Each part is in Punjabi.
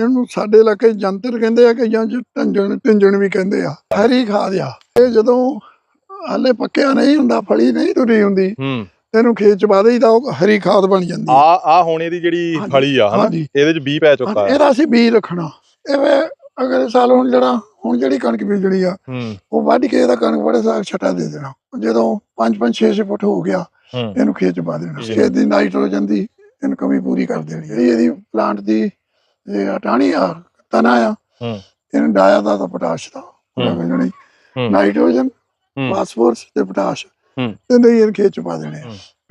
ਇਹਨੂੰ ਸਾਡੇ ਇਲਾਕੇ ਜੰਤਰ ਕਹਿੰਦੇ ਆ ਕਿ ਜਾਂ ਟੰਜਣ ਟਿੰਜਣ ਵੀ ਕਹਿੰਦੇ ਆ। ਹਰੀ ਖਾਦ ਆ। ਇਹ ਜਦੋਂ ਹਾਲੇ ਪੱਕਿਆ ਨਹੀਂ ਹੁੰਦਾ ਫਲੀ ਨਹੀਂ ਤੁਰੀ ਹੁੰਦੀ ਹੂੰ। ਇਹਨੂੰ ਖੇਤ ਚ ਪਾ ਦੇਈਦਾ ਉਹ ਹਰੀ ਖਾਦ ਬਣ ਜਾਂਦੀ ਆ। ਆ ਹੁਣ ਇਹਦੀ ਜਿਹੜੀ ਫਲੀ ਆ ਹਨਾ। ਇਹਦੇ ਚ ਬੀ ਪੈ ਚੁੱਕਾ ਹੈ ਇਹਦਾ ਅਸੀਂ ਬੀਜ ਰੱਖਣਾ। ਐਵੇਂ ਅਗਲੇ ਸਾਲ ਹੁਣ ਜਿਹੜਾ ਹੁਣ ਜਿਹੜੀ ਕਣਕ ਬੀਜਣੀ ਆ ਉਹ ਵੱਢ ਕੇ ਇਹਦਾ ਕਣਕ ਬੜੇ ਸਾਗ ਛਟਾ ਦੇ ਦੇਣਾ। ਜਦੋਂ 5-5 6-6 ਫੁੱਟ ਹੋ ਗਿਆ ਇਹਨੂੰ ਖੇਤ ਚ ਪਾ ਦੇਣਾ। ਖੇਤ ਦੀ ਨਾਈਟ੍ਰੋਜਨ ਦੀ ਇਹਨੂੰ ਕਮੀ ਪੂਰੀ ਕਰ ਦੇਣੀ। ਇਹਦੀ ਪਲਾਂਟ ਦੀ ਇਹ ਟਾਣੀ ਆ ਤਨਾ ਆ ਹੂੰ ਇਹਨੂੰ ਡਾਇਆ ਦਾ ਤਾਂ ਪੋਟਾਸ਼ ਦਾ ਹੂੰ। ਨਾਈਟ੍ਰੋਜਨ। ਫਾਸਫੋਰਸ ਤੇ ਪੋਟਾਸ਼ ਹੂੰ। ਤੇ ਨਹੀਂ ਇਹ ਖੇਤ ਚ ਪਾ ਦੇਣੇ।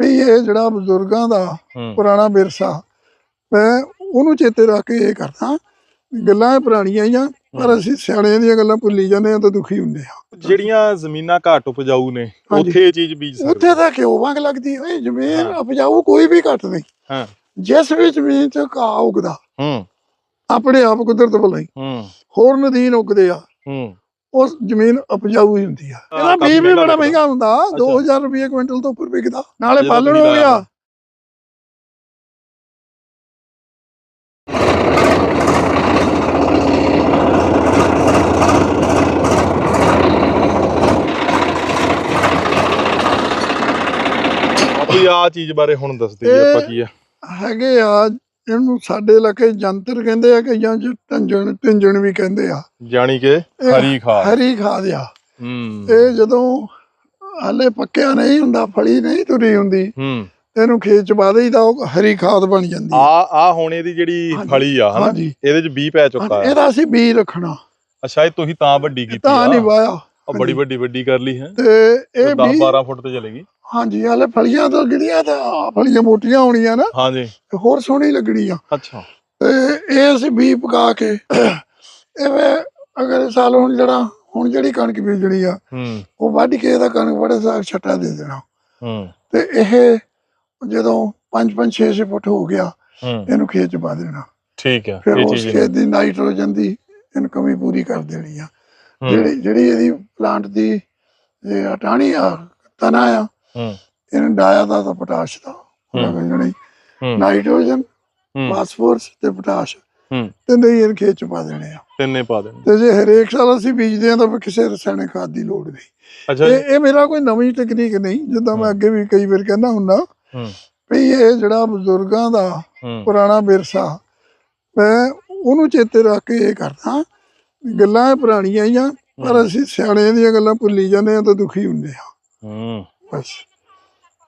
ਵੀ ਇਹ ਜਿਹੜਾ ਬਜ਼ੁਰਗਾਂ ਦਾ ਪੁਰਾਣਾ ਵਿਰਸਾ ਮੈਂ ਉਹਨੂੰ ਚੇਤੇ ਰੱਖ ਕੇ ਇਹ ਕਰਦਾ ਗੱਲਾਂ ਇਹ ਪੁਰਾਣੀਆਂ ਹੀ ਆ ਪਰ ਅਸੀਂ ਸਿਆਣਿਆਂ ਦੀਆਂ ਗੱਲਾਂ ਭੁੱਲੀ ਜਾਂਦੇ ਆ ਤਾਂ ਦੁਖੀ ਹੁੰਦੇ ਆ ਜਿਹੜੀਆਂ ਜ਼ਮੀਨਾਂ ਘੱਟ ਉਪਜਾਊ ਨੇ। ਉੱਥੇ ਇਹ ਚੀਜ਼ ਬੀਜ ਸਕਦੇ ਉੱਥੇ ਤਾਂ ਕਿਉਂ ਵਾਂਗ ਲੱਗਦੀ ਓਏ ਜ਼ਮੀਨ। ਉਪਜਾਊ ਕੋਈ ਵੀ ਘੱਟ ਨਹੀਂ ਹਾਂ ਜਿਸ ਵੀ ਜ਼ਮੀਨ 'ਚ ਘਾਹ ਉਗਦਾ ਹੂੰ ਆਪਣੇ ਆਪ ਕੁਦਰਤ ਵੱਲੋਂ ਹੀ ਹੂੰ। ਹੋਰ ਨਦੀਨ ਉਗਦੇ ਆ। ਹੂੰ। ਉਸ ਜ਼ਮੀਨ ਉਪਜਾਊ ਹੀ ਹੁੰਦੀ ਆ। ਇਹਦਾ ਬੀਜ ਵੀ ਬੜਾ। ਮਹਿੰਗਾ ਹੁੰਦਾ। 2000 ਰੁਪਏ ਕੁਇੰਟਲ ਤੋਂ ਉੱਪਰ ਵਿਕਦਾ। ਨਾਲੇ ਪਾਲਣ ਹੋ ਗਿਆ। ਆਪੀ ਆ ਚੀਜ਼ ਬਾਰੇ ਹੁਣ ਦੱਸਦੇ ਆਪਾਂ ਕੀ ਆ। ਹੈਗੇ ਆ ਇਹਨੂੰ ਸਾਡੇ ਇਲਾਕੇ ਜੰਤਰ ਕਹਿੰਦੇ ਆ ਕਿ ਜਾਂ ਜ- ਟੰਜਣ ਟਿੰਜਣ ਵੀ ਕਹਿੰਦੇ ਆ। ਜਾਣੀ ਕਿ ਹਰੀ ਖਾਦ। ਹਰੀ ਖਾਦ ਆ। ਹੂੰ। ਇਹ ਜਦੋਂ ਹਾਲੇ ਪੱਕਿਆ ਨਹੀਂ ਹੁੰਦਾ ਫਲੀ ਨਹੀਂ ਤੁਰੀ ਹੁੰਦੀ ਹੂੰ। ਇਹਨੂੰ ਖੇਤ ਚ ਪਾ ਦੇਈਦਾ ਉਹ ਹਰੀ ਖਾਦ ਬਣ ਜਾਂਦੀ। ਆ ਆ ਹੁਣ ਇਹਦੀ ਜਿਹੜੀ। ਫਲੀ ਆ ਹਨਾ? ਇਹਦੇ ਚ ਬੀ ਪੈ ਚੁੱਕਾ ਹੈ। ਇਹਦਾ ਅਸੀਂ ਬੀਜ ਰੱਖਣਾ। ਅੱਛਾ ਇਹ ਤੁਸੀਂ ਤਾਂ ਵੱਡੀ ਕੀਤੀ ਤਾਂ ਨਹੀਂ ਵਾਇਆ। ਉਹ ਬੜੀ ਵੱਡੀ ਵੱਡੀ ਕਰ ਲਈ ਹੈ। ਤੇ ਇਹ 10 ਬੀਜ 12 ਫੁੱਟ ਤੇ ਚਲੇਗੀ। ਹਾਂਜੀ ਹਾਲੇ ਫਲੀਆਂ ਤਾਂ ਗਿੜੀਆਂ ਤਾਂ ਆਹ ਫਲੀਆਂ ਮੋਟੀਆਂ ਹੋਣੀਆਂ ਨਾ ਹਾਂਜੀ। ਤੇ ਹੋਰ ਸੋਹਣੀ ਲੱਗਣੀ ਆ ਅੱਛਾ। ਤੇ ਇਹ ਅਸੀਂ ਬੀਜ ਪਕਾ ਕੇ ਐਵੇਂ ਅਗਲੇ ਸਾਲ ਹੁਣ ਜਿਹੜਾ ਹੁਣ ਜਿਹੜੀ ਕਣਕ ਬੀਜਣੀ ਆ ਹੂੰ। ਉਹ ਵੱਢ ਕੇ ਇਹਦਾ ਕਣਕ ਬੜੇ ਸਾਗ ਛਟਾ ਦੇ ਦੇਣਾ। ਹੂੰ। ਤੇ ਇਹ ਜਦੋਂ 5-5 6-6 ਫੁੱਟ ਹੋ ਗਿਆ ਹੂੰ। ਇਹਨੂੰ ਖੇਤ ਚ ਪਾ ਦੇਣਾ। ਠੀਕ ਹੈ ਫਿਰ ਉਸ ਖੇਤ ਦੀ ਨਾਈਟ੍ਰੋਜਨ ਦੀ ਇਹਨੂੰ ਕਮੀ ਪੂਰੀ ਕਰ ਦੇਣੀ ਆ। ਜਿਹੜੀ ਜਿਹੜੀ ਇਹਦੀ ਪਲਾਂਟ ਦੀ ਇਹ ਟਾਣੀ ਆ ਤਨਾ ਆ ਹੂੰ। ਇਹਨੂੰ ਡਾਇਆ ਦਾ ਤਾਂ ਪੋਟਾਸ਼ ਦਾ ਹੂੰ। ਜਿਹੜੀ ਹੂੰ। ਨਾਈਟ੍ਰੋਜਨ ਹੂੰ, ਫਾਸਫੋਰਸ ਤੇ ਪੋਟਾਸ਼। ਹੂੰ। ਤੇ ਨਹੀਂ ਇਹ ਖੇਤ ਚ ਪਾ ਦੇਣੇ ਆ। ਤਿੰਨੇ ਪਾ ਦੇਣੇ। ਤੇ ਜੇ ਹਰੇਕ ਸਾਲ ਅਸੀਂ ਬੀਜਦੇ ਆ ਤਾਂ ਫਿਰ ਕਿਸੇ ਰਸਾਇਣਿਕ ਖਾਦ ਦੀ ਲੋੜ ਨਹੀਂ। ਅੱਛਾ ਇਹ ਇਹ ਮੇਰਾ ਕੋਈ ਨਵੀਂ ਟੈਕਨੀਕ ਨਹੀਂ ਜਿੱਦਾਂ ਮੈਂ ਅੱਗੇ ਵੀ ਕਈ ਵਾਰ ਕਹਿੰਦਾ ਹੁੰਦਾ ਹੂੰ। ਵੀ ਇਹ ਜਿਹੜਾ ਬਜ਼ੁਰਗਾਂ ਦਾ ਹੂੰ। ਪੁਰਾਣਾ ਵਿਰਸਾ ਮੈਂ ਉਹਨੂੰ ਚੇਤੇ ਰੱਖ ਕੇ ਇਹ ਕਰਦਾ ਗੱਲਾਂ ਇਹ ਪੁਰਾਣੀਆਂ ਹੀ ਆ ਪਰ ਅਸੀਂ ਸਿਆਣਿਆਂ ਦੀਆਂ ਗੱਲਾਂ ਭੁੱਲੀ ਜਾਂਦੇ ਆ ਤਾਂ ਦੁਖੀ ਹੁੰਦੇ ਆ ਹੂੰ। ਬਸ।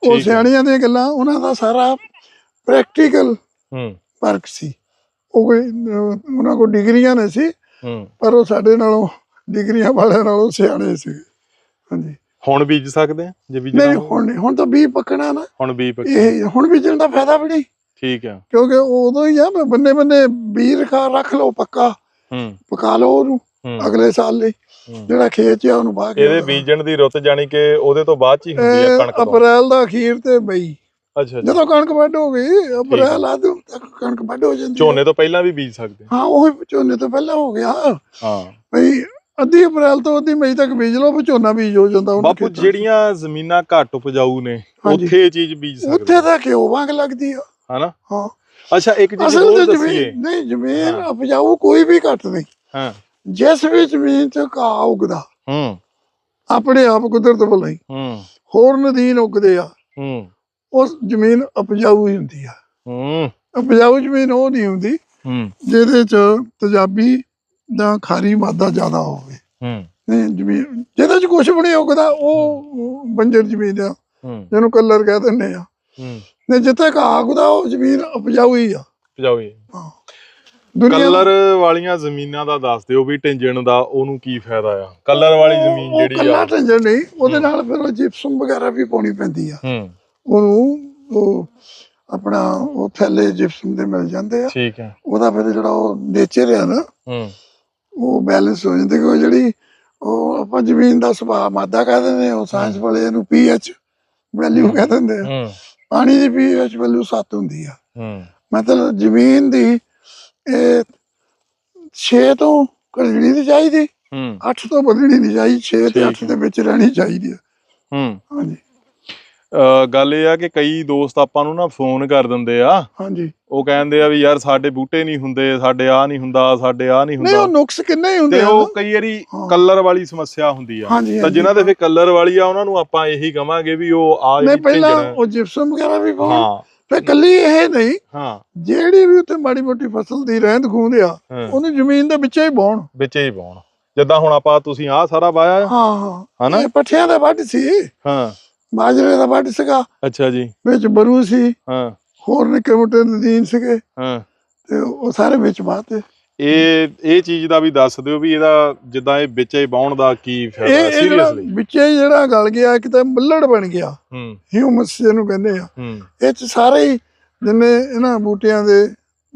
ਉਹ। ਸਿਆਣਿਆਂ ਦੀਆਂ ਗੱਲਾਂ ਉਹਨਾਂ ਦਾ ਸਾਰਾ ਪ੍ਰੈਕਟੀਕਲ ਹੂੰ। ਵਰਕ ਸੀ। ਉਹ ਕੋਈ ਉਹਨਾਂ ਕੋਲ ਡਿਗਰੀਆਂ ਨਹੀਂ ਸੀ ਹੂੰ। ਪਰ ਉਹ ਸਾਡੇ ਨਾਲੋਂ ਡਿਗਰੀਆਂ ਵਾਲਿਆਂ ਨਾਲੋਂ ਸਿਆਣੇ ਸੀ। ਹਾਂਜੀ। ਹੁਣ ਬੀਜ ਸਕਦੇ ਆ? ਜੇ ਬੀਜਣਾ ਨਹੀਂ? ਹੁਣ ਨਹੀਂ ਹੁਣ ਤਾਂ ਵੀ ਪੱਕਣਾ ਨਾ। ਹੁਣ ਬੀ ਪੱਕੀ ਇਹ ਹੁਣ ਬੀਜਣ ਦਾ ਫਾਇਦਾ ਵੀ ਨਹੀਂ। ਠੀਕ ਆ। ਕਿਉਂਕਿ ਉਦੋਂ ਹੀ ਆ ਬੰਨੇ ਬੰਨੇ ਬੀਜ ਰਖਾ ਰੱਖ ਲਓ ਪੱਕਾ। ਹੂੰ। ਪਕਾ ਲਓ ਉਹਨੂੰ ਅਗਲੇ ਸਾਲ ਲਈ। ਜਿਹੜਾ ਖੇਤ ਆ ਉਹਨੂੰ ਬਾਹ ਕੇ ਇਹਦੇ ਬੀਜਣ ਦੀ ਰੁੱਤ ਜਾਣੀ ਕਿ ਉਹਦੇ ਤੋਂ ਬਾਅਦ ਚ ਹੀ ਹੁੰਦੀ ਹੈ ਕਣਕ ਅਪ੍ਰੈਲ ਦਾ ਅਖੀਰ ਤੇ ਮਈ। ਅੱਛਾ ਜਦੋਂ ਕਣਕ ਵੱਢ ਹੋ ਗਈ ਅਪ੍ਰੈਲ ਆਦੂ ਤੱਕ ਕਣਕ ਵੱਢ ਹੋ ਜਾਂਦੀ। ਝੋਨੇ ਤੋਂ ਪਹਿਲਾਂ ਵੀ ਬੀਜ ਸਕਦੇ। ਹਾਂ ਉਹ ਝੋਨੇ ਤੋਂ ਪਹਿਲਾਂ ਹੋ ਗਿਆ। ਹਾਂ। ਭਈ ਅੱਧੀ ਅਪ੍ਰੈਲ ਤੋਂ ਅੱਧੀ ਮਈ ਤੱਕ ਬੀਜ ਲਓ ਫਿਰ ਝੋਨਾ ਬੀਜ ਹੋ ਜਾਂਦਾ ਉਹਨਾਂ ਬਾਪੂ। ਜਿਹੜੀਆਂ ਜ਼ਮੀਨਾਂ ਘੱਟ ਉਪਜਾਊ ਨੇ। ਉੱਥੇ ਇਹ ਚੀਜ਼ ਬੀਜ ਸਕਦੇ ਉੱਥੇ ਤਾਂ ਕਿਉਂ ਵਾਂਗ ਲੱਗਦੀ ਆ। ਹਨਾ? ਹਾਂ। ਅੱਛਾ ਇੱਕ ਚੀਜ਼ ਹੋਰ ਦੱਸੀਏ। ਨਹੀਂ ਜ਼ਮੀਨ। ਉਪਜਾਊ ਕੋਈ ਵੀ ਘੱਟ ਨਹੀਂ। ਹਾਂ। ਜਿਸ ਵੀ ਜ਼ਮੀਨ 'ਚ ਘਾਹ ਉਗਦਾ ਹੂੰ। ਆਪਣੇ ਆਪ ਕੁਦਰਤ ਵੱਲੋਂ ਹੀ ਹੂੰ। ਹੋਰ ਨਦੀਨ ਉਗਦੇ ਆ। ਹੂੰ। ਉਸ ਜ਼ਮੀਨ ਉਪਜਾਊ ਹੀ ਹੁੰਦੀ ਆ। ਹੂੰ। ਉਪਜਾਊ ਜ਼ਮੀਨ ਉਹ ਨਹੀਂ ਹੁੰਦੀ ਹੂੰ। ਜਿਹਦੇ 'ਚ ਤੇਜ਼ਾਬੀ ਦਾ ਖਾਰੀ ਮਾਦਾ ਜ਼ਿਆਦਾ ਹੋਵੇ। ਹੂੰ। ਨਹੀਂ ਜ਼ਮੀਨ ਜਿਹਦੇ 'ਚ ਕੁਝ ਵੀ ਨਹੀਂ ਉਗਦਾ ਉਹ ਬੰਜਰ ਜ਼ਮੀਨ ਆ। ਜਿਹਨੂੰ ਕਲਰ ਕਹਿ ਦਿੰਦੇ ਆ। ਹੂੰ। ਨੇ ਜਿੱਥੇ ਘਾਹ ਉਗਦਾ ਉਹ ਜ਼ਮੀਨ ਉਪਜਾਊ ਹੀ ਆ। ਉਪਜਾਊ ਹੀ ਹਾਂ। ਕਲਰ ਵਾਲੀਆਂ ਜ਼ਮੀਨਾਂ ਦਾ ਦੱਸ ਦਿਓ ਵੀ ਟਿੰਜਣ ਦਾ ਉਹਨੂੰ ਕੀ ਫਾਇਦਾ ਆ? ਕਲਰ ਵਾਲੀ ਜ਼ਮੀਨ ਉਹ ਜਿਹੜੀ ਆ ਟੰਜਣ ਨਹੀਂ ਉਹਦੇ ਨਾਲ ਫਿਰ ਜਿਪਸਮ ਵਗੈਰਾ ਵੀ ਪਾਉਣੀ ਪੈਂਦੀ ਆ। ਹੂੰ। ਉਹਨੂੰ ਉਹ ਆਪਣਾ ਉਹ ਥੈਲੇ ਜਿਪਸਮ ਦੇ ਮਿਲ ਜਾਂਦੇ ਆ। ਠੀਕ ਹੈ ਉਹਦਾ ਫਿਰ ਜਿਹੜਾ ਉਹ ਨੇਚਰ ਆ ਨਾ ਹੂੰ। ਉਹ ਬੈਲੈਂਸ ਹੋ ਜਾਂਦੇ ਕਿ ਉਹ ਜਿਹੜੀ ਉਹ ਆਪਾਂ ਜ਼ਮੀਨ ਦਾ ਸੁਭਾਅ ਮਾਦਾ ਕਹਿ ਦਿੰਦੇ ਆ ਉਹ ਸਾਇੰਸ ਵਾਲੇ ਇਹਨੂੰ ਪੀਐਚ ਵੈਲਿਊ ਕਹਿ ਦਿੰਦੇ ਆ। ਹੂੰ। ਪਾਣੀ ਦੀ ਪੀਐਚ ਵੈਲਿਊ 7 ਹੁੰਦੀ ਆ। ਹੂੰ। ਮਤਲਬ ਜ਼ਮੀਨ ਦੀ ਇਹ 6 ਤੋਂ ਘਟਣੀ ਨਹੀਂ ਚਾਹੀਦੀ ਹੂੰ। 8 ਤੋਂ ਵਧਣੀ ਨਹੀਂ ਚਾਹੀਦੀ 6 ਤੇ 8 ਠੀਕ ਦੇ ਵਿੱਚ ਰਹਿਣੀ ਚਾਹੀਦੀ ਹੂੰ। ਹਾਂਜੀ। ਗੱਲ ਇਹ ਆ ਕਿ ਕਈ ਦੋਸਤ ਆਪਾਂ ਨੂੰ ਨਾ ਫੋਨ ਕਰ ਦਿੰਦੇ ਆ। ਹਾਂਜੀ। ਉਹ ਕਹਿੰਦੇ ਆ ਵੀ ਯਾਰ ਸਾਡੇ ਬੂਟੇ ਨਹੀਂ ਹੁੰਦੇ ਸਾਡੇ ਆ ਨਹੀਂ ਹੁੰਦਾ ਸਾਡੇ ਆ ਨਹੀਂ ਨਹੀਂ ਉਹ ਹੁੰਦਾ। ਨੁਕਸ ਕਿੰਨੇ ਹੀ ਹੁੰਦੇ ਤੇ ਉਹ। ਕਈ ਵਾਰੀ। ਕਲਰ ਵਾਲੀ ਸਮੱਸਿਆ ਹੁੰਦੀ ਆ। ਤਾਂ। ਜਿਨ੍ਹਾਂ ਦੇ ਫੇ ਕਲਰ ਵਾਲੀ ਆ ਉਹਨਾਂ ਨੂੰ ਆਪਾਂ ਇਹੀ ਕਵਾਂਗੇ ਵੀ ਉਹ ਆ ਨਹੀਂ ਪਹਿਲਾਂ ਉਹ ਜਿਪਸਮ ਵਗੈਰਾ ਵੀ ਪਾਉਣ। ਫੇ ਕੱਲੀ ਇਹ ਨਹੀਂ ਹਾਂ। ਜਿਹੜੀ ਵੀ ਉੱਥੇ ਮਾੜੀ ਮੋਟੀ ਫਸਲ ਦੀ ਰਹਿੰਦ ਖੂੰਦ ਆ ਉਹਨੂੰ ਜ਼ਮੀਨ ਦੇ ਵਿੱਚੇ ਹੀ ਬਾਉਣ ਵਿੱਚ ਹੀ ਪਾਉਣ ਜਿੱਦਾਂ ਹੁਣ ਆਪਾਂ ਤੁਸੀਂ ਆਹ ਸਾਰਾ ਵਾਇਆ ਹਾਂ ਹਾਂ। ਹਨਾ? ਇਹ ਪੱਠਿਆਂ ਦਾ ਵੱਢ ਸੀ। ਹਾਂ। ਬਾਜਰੇ ਦਾ ਵੱਢ ਸੀਗਾ। ਅੱਛਾ ਜੀ। ਵਿੱਚ ਬਰੂ ਸੀ। ਹਾਂ। ਹੋਰ ਨਿੱਕੇ ਮੋਟੇ ਨਦੀਨ ਸੀਗੇ। ਹਾਂ। ਤੇ ਉਹ ਸਾਰੇ ਵਿੱਚ ਬਾਤੇ ਇਹ ਇਹ ਚੀਜ਼ ਦਾ ਵੀ ਦੱਸ ਦਿਓ ਵੀ ਇਹਦਾ ਜਿੱਦਾਂ ਇਹ ਵਿੱਚ ਬਾਉਣ ਦਾ ਕੀ ਫਾਇਦਾ ਇਹ ਜਿਹੜਾ ਸੀਰੀਅਸਲੀ ਵਿੱਚੇ ਜਿਹੜਾ ਗਲ ਗਿਆ ਕਿਤੇ ਮੱਲੜ ਬਣ ਗਿਆ। ਹੂੰ। ਹਿਊਮਸ ਜਿਹਨੂੰ ਕਹਿੰਦੇ ਆ। ਹੂੰ। ਇਹ ਚ ਸਾਰੇ ਹੀ ਜਿੰਨੇ ਇਹਨਾਂ ਬੂਟਿਆਂ ਦੇ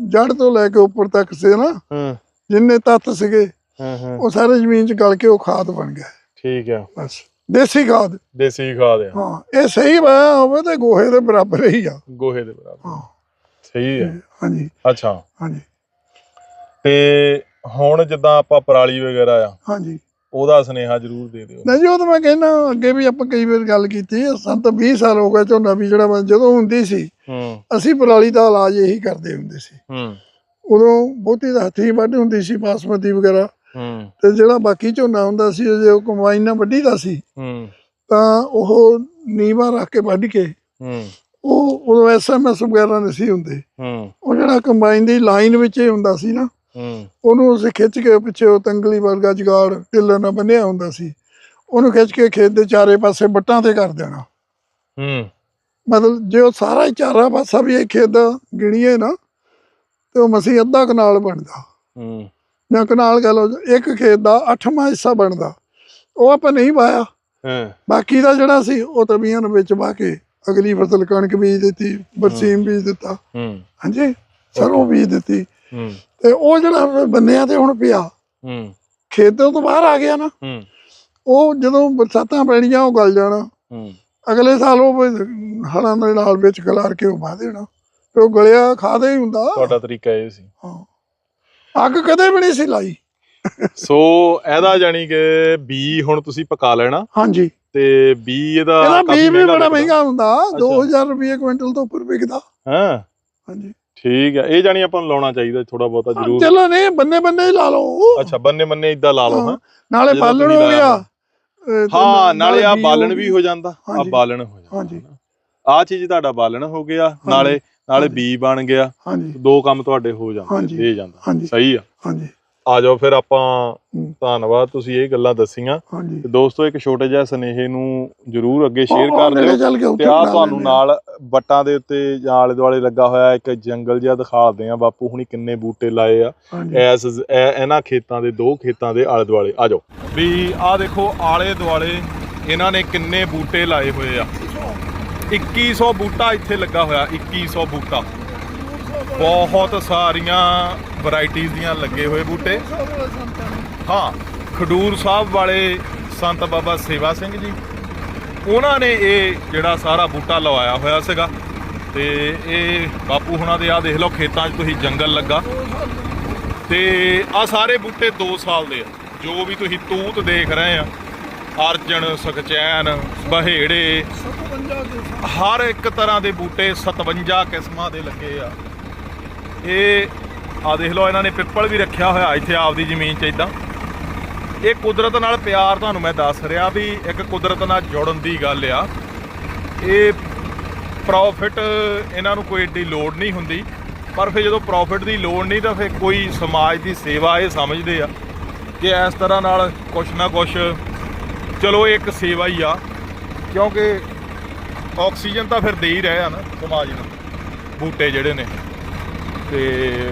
ਜੜ ਤੋਂ ਲੈ ਕੇ ਉੱਪਰ ਤੱਕ ਸੀ ਨਾ ਹਾਂ। ਜਿੰਨੇ ਤੱਤ ਸੀਗੇ ਹਾਂ ਹਾਂ। ਉਹ ਸਾਰੇ ਜ਼ਮੀਨ ਚ ਗਲ ਕੇ ਉਹ ਖਾਦ ਬਣ ਗਿਆ। ਠੀਕ ਆ। ਬਸ। ਦੇਸੀ ਖਾਦ। ਦੇਸੀ ਖਾਦ ਆ। ਹਾਂ ਇਹ ਸਹੀ ਵਾਇਆ ਹੋਵੇ ਤੇ ਗੋਹੇ ਦੇ ਬਰਾਬਰ ਹੀ ਆ। ਗੋਹੇ ਦੇ ਬਰਾਬਰ। ਹਾਂ। ਸਹੀ ਆ। ਹਾਂਜੀ। ਅੱਛਾ। ਹਾਂਜੀ। ਤੇ ਹੁਣ ਜਿੱਦਾਂ ਆਪਾਂ ਪਰਾਲੀ ਵਗੈਰਾ ਆ ਹਾਂਜੀ। ਉਹਦਾ ਸੁਨੇਹਾ ਜ਼ਰੂਰ ਦੇ ਦਿਓ। ਨਹੀਂ ਜੀ ਉਹ ਤਾਂ ਮੈਂ ਕਹਿੰਦਾ ਅੱਗੇ ਵੀ ਆਪਾਂ ਕਈ ਵਾਰ ਗੱਲ ਕੀਤੀ ਹੈ ਸਾਨੂੰ ਤਾਂ 20 ਸਾਲ ਹੋ ਗਏ ਝੋਨਾ ਵੀ ਜਿਹੜਾ ਜਦੋਂ ਹੁੰਦੀ ਸੀ ਹੂੰ। ਅਸੀਂ ਪਰਾਲੀ ਦਾ ਇਲਾਜ ਇਹੀ ਕਰਦੇ ਹੁੰਦੇ ਸੀ। ਹੂੰ। ਉਦੋਂ ਬਹੁਤੀ ਤਾਂ ਹੱਥੀਂ ਵੱਢ ਹੁੰਦੀ ਸੀ ਬਾਸਮਤੀ ਵਗੈਰਾ। ਹੂੰ। ਤੇ ਜਿਹੜਾ ਬਾਕੀ ਝੋਨਾ ਹੁੰਦਾ ਸੀ ਜੇ ਉਹ ਕੰਬਾਈਨ ਨਾਲ ਵੱਢੀਦਾ ਸੀ ਹੂੰ। ਤਾਂ ਉਹ ਨੀਵਾ ਰੱਖ ਕੇ ਵੱਢ ਕੇ ਹੂੰ। ਉਹ ਉਦੋਂ ਐਸਐਮਐਸ ਵਗੈਰਾ ਨਹੀਂ ਸੀ ਹੁੰਦੇ। ਹੂੰ। ਉਹ ਜਿਹੜਾ ਕੰਬਾਈਨ ਦੀ ਲਾਈਨ ਵਿੱਚ ਹੀ ਹੁੰਦਾ ਸੀ ਨਾ ਉਹਨੂੰ ਅਸੀਂ ਖਿੱਚ ਕੇ ਪਿੱਛੇ ਉਹ ਤੰਗਲੀ ਵਰਗਾ ਜਗਾੜ ਢਿੱਲਰ ਨਾਲ ਬੰਨਿਆ ਹੁੰਦਾ ਸੀ। ਉਹਨੂੰ ਖਿੱਚ ਕੇ ਖੇਤ ਦੇ ਚਾਰੇ ਪਾਸੇ ਬੱਟਾਂ ਤੇ ਕਰ ਦੇਣਾ। ਹੂੰ। ਮਤਲਬ ਜੇ ਉਹ ਸਾਰਾ ਹੀ ਚਾਰਾ ਪਾਸਾ ਵੀ ਇਹ ਖੇਤ ਦਾ ਗਿਣੀਏ ਨਾ ਤੇ ਉਹ ਮਸੀਂ ਅੱਧਾ ਕਨਾਲ ਬਣਦਾ। ਹੂੰ। ਜਾਂ ਕਨਾਲ ਕਹ ਲਓ ਇੱਕ ਖੇਤ ਦਾ ਅੱਠਵਾਂ ਹਿੱਸਾ ਬਣਦਾ। ਉਹ ਆਪਾਂ ਨਹੀਂ ਪਾਇਆ ਹਾਂ। ਬਾਕੀ ਦਾ ਜਿਹੜਾ ਸੀ ਉਹ ਤਵੀਆਂ ਨੂੰ ਵਿੱਚ ਪਾ ਕੇ ਅਗਲੀ ਫਸਲ ਕਣਕ ਬੀਜ ਦਿੱਤੀ ਬਰਸੀਮ ਬੀਜ ਦਿੱਤਾ। ਹੂੰ। ਹਾਂਜੀ? ਸਰੋਂ ਬੀਜ ਦਿੱਤੀ। ਹੂੰ। ਤੇ ਉਹ ਜਿਹੜਾ ਬੰਨਿਆਂ ਤੇ ਹੁਣ ਪਿਆ ਹੂੰ। ਖੇਤੋਂ ਤੋਂ ਬਾਹਰ ਆ ਗਿਆ ਨਾ ਹੂੰ। ਉਹ ਜਦੋਂ ਬਰਸਾਤਾਂ ਪੈਣੀਆਂ ਉਹ ਗਲ ਜਾਣਾ। ਹੂੰ। ਅਗਲੇ ਸਾਲ ਉਹ ਹਲਾਂ ਦੇ ਨਾਲ ਵਿੱਚ ਖਲਾਰ ਕੇ ਉਹ ਪਾ ਦੇਣਾ। ਤੇ ਉਹ ਗਲਿਆ ਖਾਦਾ ਹੀ ਹੁੰਦਾ। ਤੁਹਾਡਾ ਤਰੀਕਾ ਇਹ ਸੀ। ਹਾਂ। ਅੱਗ ਕਦੇ ਵੀ ਨਹੀਂ ਸੀ ਲਾਈ। ਸੋ ਇਹਦਾ ਜਾਨੀ ਕਿ ਬੀ ਹੁਣ ਤੁਸੀਂ ਪਕਾ ਲੈਣਾ। ਹਾਂਜੀ। ਤੇ ਬੀ ਇਹਦਾ ਇਹਦਾ ਕਾਫੀ ਬੀ ਵੀ ਬੜਾ। ਮਹਿੰਗਾ ਹੁੰਦਾ। 2000 ਰੁਪਏ ਕੁਇੰਟਲ ਤੋਂ ਉੱਪਰ ਵਿਕਦਾ। ਹਾਂ। ਹਾਂਜੀ। ਠੀਕ ਹੈ ਇਹ ਜਾਨੀ ਆਪਾਂ ਨੂੰ ਲਾਉਣਾ ਚਾਹੀਦਾ ਥੋੜਾ ਬਹੁਤਾ ਜ਼ਰੂਰ। ਚਲੋ ਨਹੀਂ ਬੰਨੇ ਬੰਨੇ ਹੀ ਲਾ ਲਓ। ਅੱਛਾ ਬੰਨੇ ਬੰਨੇ ਇਦਾਂ ਲਾ ਲਓ ਹਾਂ ਨਾਲੇ ਬਾਲਣ ਹੋ ਗਿਆ। ਹਾਂ ਨਾਲੇ ਆ ਬਾਲਣ ਵੀ। ਹੋ ਜਾਂਦਾ ਆ। ਬਾਲਣ ਹੋ ਜਾਂਦਾ। ਹਾਂਜੀ। ਆ ਚੀਜ਼ ਤੁਹਾਡਾ ਬਾਲਣ ਹੋ ਗਿਆ ਨਾਲੇ ਨਾਲੇ। ਬੀ ਬਣ ਗਿਆ ਹਾਂਜੀ। ਦੋ ਕੰਮ ਤੁਹਾਡੇ ਹੋ ਜਾਂਦੇ। ਦੇ ਜਾਂਦਾ। ਸਹੀ ਆ। ਹਾਂਜੀ। ਆ ਜਾਓ ਫਿਰ ਆਪਾਂ। ਧੰਨਵਾਦ ਤੁਸੀਂ ਇਹ ਗੱਲਾਂ ਦੱਸੀਆਂ। ਹਾਂਜੀ। ਤੇ ਦੋਸਤੋ ਇੱਕ ਛੋਟੇ ਜਿਹਾ ਸੁਨੇਹੇ ਨੂੰ ਜਰੂਰ ਅੱਗੇ ਸ਼ੇਅਰ ਕਰ ਦਿਓ। ਤੇ ਆ ਤੁਹਾਨੂੰ। ਨਾਲ ਵੱਟਾਂ ਦੇ ਉੱਤੇ ਜਾਂ ਆਲੇ ਦੁਆਲੇ ਲੱਗਾ ਹੋਇਆ ਇੱਕ ਜੰਗਲ ਜਿਹਾ ਦਿਖਾਉਂਦੇ ਆ ਬਾਪੂ ਹੁਣੀ ਕਿੰਨੇ ਬੂਟੇ ਲਾਏ ਆ। ਐਸ ਇਹ- ਇਹਨਾਂ ਖੇਤਾਂ ਦੇ ਦੋ ਖੇਤਾਂ ਦੇ ਆਲੇ ਦੁਆਲੇ ਆ ਜਾਓ ਵੀ ਆ ਦੇਖੋ ਆਲੇ ਦੁਆਲੇ ਇਹਨਾਂ ਨੇ ਕਿੰਨੇ ਬੂਟੇ ਲਾਏ ਹੋਏ ਆ। 2100 ਬੂਟਾ ਇੱਥੇ ਲੱਗਾ ਹੋਇਆ 2100 ਬੂਟਾ। ਬਹੁਤ ਸਾਰੀਆਂ ਵੈਰਾਈਟੀਆਂ ਦੀਆਂ ਲੱਗੇ ਹੋਏ ਬੂਟੇ। ਹਾਂ ਖਡੂਰ ਸਾਹਿਬ ਵਾਲੇ ਸੰਤ ਬਾਬਾ ਸੇਵਾ ਸਿੰਘ ਜੀ। ਉਹਨਾਂ ਨੇ ਇਹ ਜਿਹੜਾ ਸਾਰਾ ਬੂਟਾ ਲਵਾਇਆ ਹੋਇਆ ਸੀਗਾ। ਤੇ ਇਹ ਬਾਪੂ ਹੁਣਾਂ ਦੇ ਆ ਦੇਖ ਲਓ ਖੇਤਾਂ 'ਚ ਤੁਸੀਂ ਜੰਗਲ ਲੱਗਾ। ਤੇ ਆ ਸਾਰੇ ਬੂਟੇ 2 ਸਾਲ ਦੇ ਆ। ਜੋ ਵੀ ਤੁਸੀਂ ਤੂਤ ਦੇਖ ਰਹੇ ਆ ਅਰਜਨ ਸਖਚੈਨ ਬਹੇੜੇ ਹਰ ਇੱਕ ਤਰ੍ਹਾਂ ਦੇ ਬੂਟੇ 57 ਕਿਸਮਾਂ ਦੇ ਲੱਗੇ ਆ। ਇਹ ਆ ਦੇਖ ਲਓ, ਇਹਨਾਂ ਨੇ ਪਿੱਪਲ ਵੀ ਰੱਖਿਆ ਹੋਇਆ ਇੱਥੇ ਆਪਦੀ ਜ਼ਮੀਨ 'ਚ ਇਦਾਂ ਇਹ ਕੁਦਰਤ ਨਾਲ ਪਿਆਰ ਤੁਹਾਨੂੰ ਮੈਂ ਦੱਸ ਰਿਹਾ ਵੀ ਇੱਕ ਕੁਦਰਤ ਨਾਲ ਜੁੜਨ ਦੀ ਗੱਲ ਆ। ਇਹ ਪ੍ਰੋਫਿਟ ਇਹਨਾਂ ਨੂੰ ਕੋਈ ਏਡੀ ਲੋੜ ਨਹੀਂ ਹੁੰਦੀ। ਪਰ ਫਿਰ ਜਦੋਂ ਪ੍ਰੋਫਿਟ ਦੀ ਲੋੜ ਨਹੀਂ ਤਾਂ ਫਿਰ ਕੋਈ ਸਮਾਜ ਦੀ ਸੇਵਾ ਇਹ ਸਮਝਦੇ ਆ ਕਿ ਇਸ ਤਰ੍ਹਾਂ ਨਾਲ ਕੁਛ ਨਾ ਕੁਛ ਚਲੋ ਇਹ ਇੱਕ ਸੇਵਾ ਹੀ ਆ, ਕਿਉਂਕਿ ਆਕਸੀਜਨ ਤਾਂ ਫਿਰ ਦੇ ਹੀ ਰਹੇ ਆ ਨਾ ਸਮਾਜ ਨੂੰ, ਬੂਟੇ ਜਿਹੜੇ ਨੇ। ਤੇ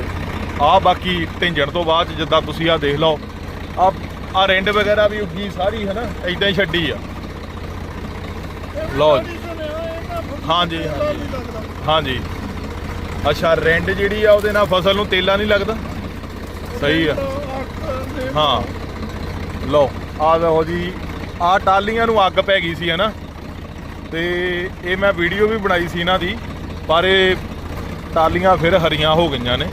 ਆ ਬਾਕੀ ਢਿੰਜਣ ਤੋਂ ਬਾਅਦ 'ਚ ਜਿੱਦਾਂ ਤੁਸੀਂ ਆ ਦੇਖ ਲਓ, ਆ ਆ ਰੈਂਡ ਵਗੈਰਾ ਵੀ ਉੱਗੀ ਸਾਰੀ ਹੈ ਨਾ ਇਦਾਂ ਹੀ ਛੱਡੀ ਆ। ਲਓ ਜੀ। ਹਾਂਜੀ ਹਾਂਜੀ। ਹਾਂਜੀ। ਅੱਛਾ, ਰੈਂਡ ਜਿਹੜੀ ਆ, ਉਹਦੇ ਨਾਲ ਫਸਲ ਨੂੰ ਤੇਲਾ ਨਹੀਂ ਲੱਗਦਾ? ਸਹੀ ਆ। ਹਾਂ। ਲਓ, ਆ ਲਓ ਜੀ। ਆ ਟਾਲੀਆਂ ਨੂੰ ਅੱਗ ਪੈ ਗਈ ਸੀ ਹੈ ਨਾ ਤੇ ਇਹ ਮੈਂ ਵੀਡੀਓ ਵੀ ਬਣਾਈ ਸੀ ਇਹਨਾਂ ਦੀ, ਪਰ ਇਹ ਟਾਲੀਆਂ ਫਿਰ ਹਰੀਆਂ ਹੋ ਗਈਆਂ ਨੇ।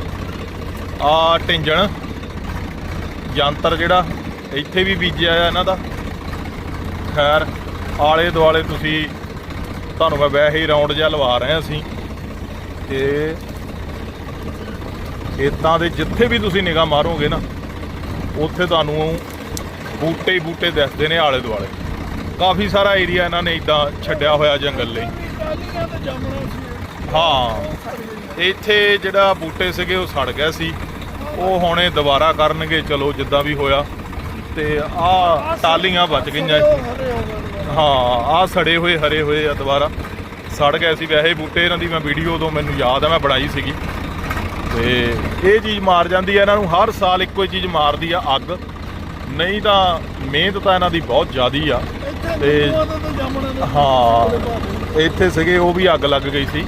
ਆ ਢਿੰਜਣ ਯੰਤਰ ਜਿਹੜਾ ਇੱਥੇ ਵੀ ਬੀਜਿਆ ਆ ਇਹਨਾਂ ਦਾ। ਖੈਰ ਆਲੇ ਦੁਆਲੇ ਤੁਸੀਂ ਤੁਹਾਨੂੰ ਮੈਂ ਵੈਸੇ ਹੀ ਰਾਉਂਡ ਜਿਹਾ ਲਵਾ ਰਿਹਾ ਸੀ ਤੇ ਖੇਤਾਂ ਦੇ ਜਿੱਥੇ ਵੀ ਤੁਸੀਂ ਨਿਗਾਹ ਮਾਰੋਗੇ ਨਾ ਉੱਥੇ ਤੁਹਾਨੂੰ ਬੂਟੇ ਹੀ ਬੂਟੇ ਦਿਸਦੇ ਨੇ ਆਲੇ ਦੁਆਲੇ। ਕਾਫੀ ਸਾਰਾ ਏਰੀਆ ਇਹਨਾਂ ਨੇ ਇਦਾਂ ਛੱਡਿਆ ਹੋਇਆ ਜੰਗਲ ਲਈ। ਟਾਲੀਆਂ ਤੇ ਇੱਥੇ ਜਿਹੜਾ ਬੂਟੇ ਸੀਗੇ ਉਹ ਸੜ ਗਏ ਸੀ। ਉਹ ਹੁਣੇ ਦੁਬਾਰਾ ਕਰਨਗੇ ਚਲੋ ਜਿੱਦਾਂ ਵੀ ਹੋਇਆ। ਤੇ ਆਹ ਟਾਲੀਆਂ ਬਚ ਗਈਆਂ ਹੋ ਆਹ ਸੜੇ ਹੋਏ ਹਰੇ ਹੋਏ ਆ ਦੁਬਾਰਾ। ਸੜ ਗਏ ਸੀ ਵੈਸੇ ਬੂਟੇ ਇਹਨਾਂ ਦੀ ਮੈਂ ਵੀਡੀਓ ਉਦੋਂ ਮੈਨੂੰ ਯਾਦ ਆ ਮੈਂ ਬਣਾਈ ਸੀਗੀ। ਤੇ ਇਹ ਚੀਜ਼ ਮਾਰ ਜਾਂਦੀ ਹੈ ਇਹਨਾਂ ਨੂੰ ਹਰ ਸਾਲ ਇੱਕੋ ਹੀ ਚੀਜ਼ ਮਾਰਦੀ ਆ ਅੱਗ। ਨਹੀਂ ਤਾਂ ਮਿਹਨਤ ਤਾਂ ਇਹਨਾਂ ਦੀ ਬਹੁਤ ਜ਼ਿਆਦੀ ਆ। ਤੇ- ਤੇ ਹਾਂ ਇੱਥੇ ਸੀਗੇ ਉਹ ਵੀ ਅੱਗ ਲੱਗ ਗਈ ਸੀ।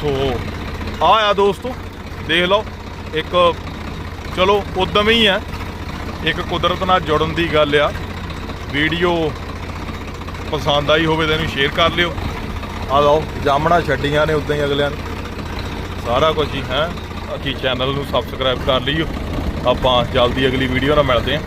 ਸੋ ਆ ਆ ਦੋਸਤੋ, ਦੇਖ ਲਓ, ਇੱਕ, ਚਲੋ, ਉਦਮ ਹੀ ਹੈ। ਇੱਕ ਕੁਦਰਤ ਨਾਲ ਜੁੜਨ ਦੀ ਗੱਲ ਆ। ਵੀਡੀਓ ਪਸੰਦ ਆਈ ਹੋਵੇ ਤਾਂ ਇਹਨੂੰ ਸ਼ੇਅਰ ਕਰ ਲਿਓ। ਆ ਲਓ, ਜਾਮਣਾ ਛੱਡੀਆਂ ਨੇ ਉਦਾਂ ਹੀ ਅਗਲਿਆਂ ਨੇ। ਸਾਰਾ ਕੁਝ ਹੀ, ਹੈ? ਅਸੀਂ ਚੈਨਲ ਨੂੰ ਸਬਸਕ੍ਰਾਈਬ ਕਰ ਲਈਓ। ਆਪਾਂ ਜਲਦੀ ਅਗਲੀ ਵੀਡੀਓ ਨਾਲ ਮਿਲਦੇ ਹਾਂ।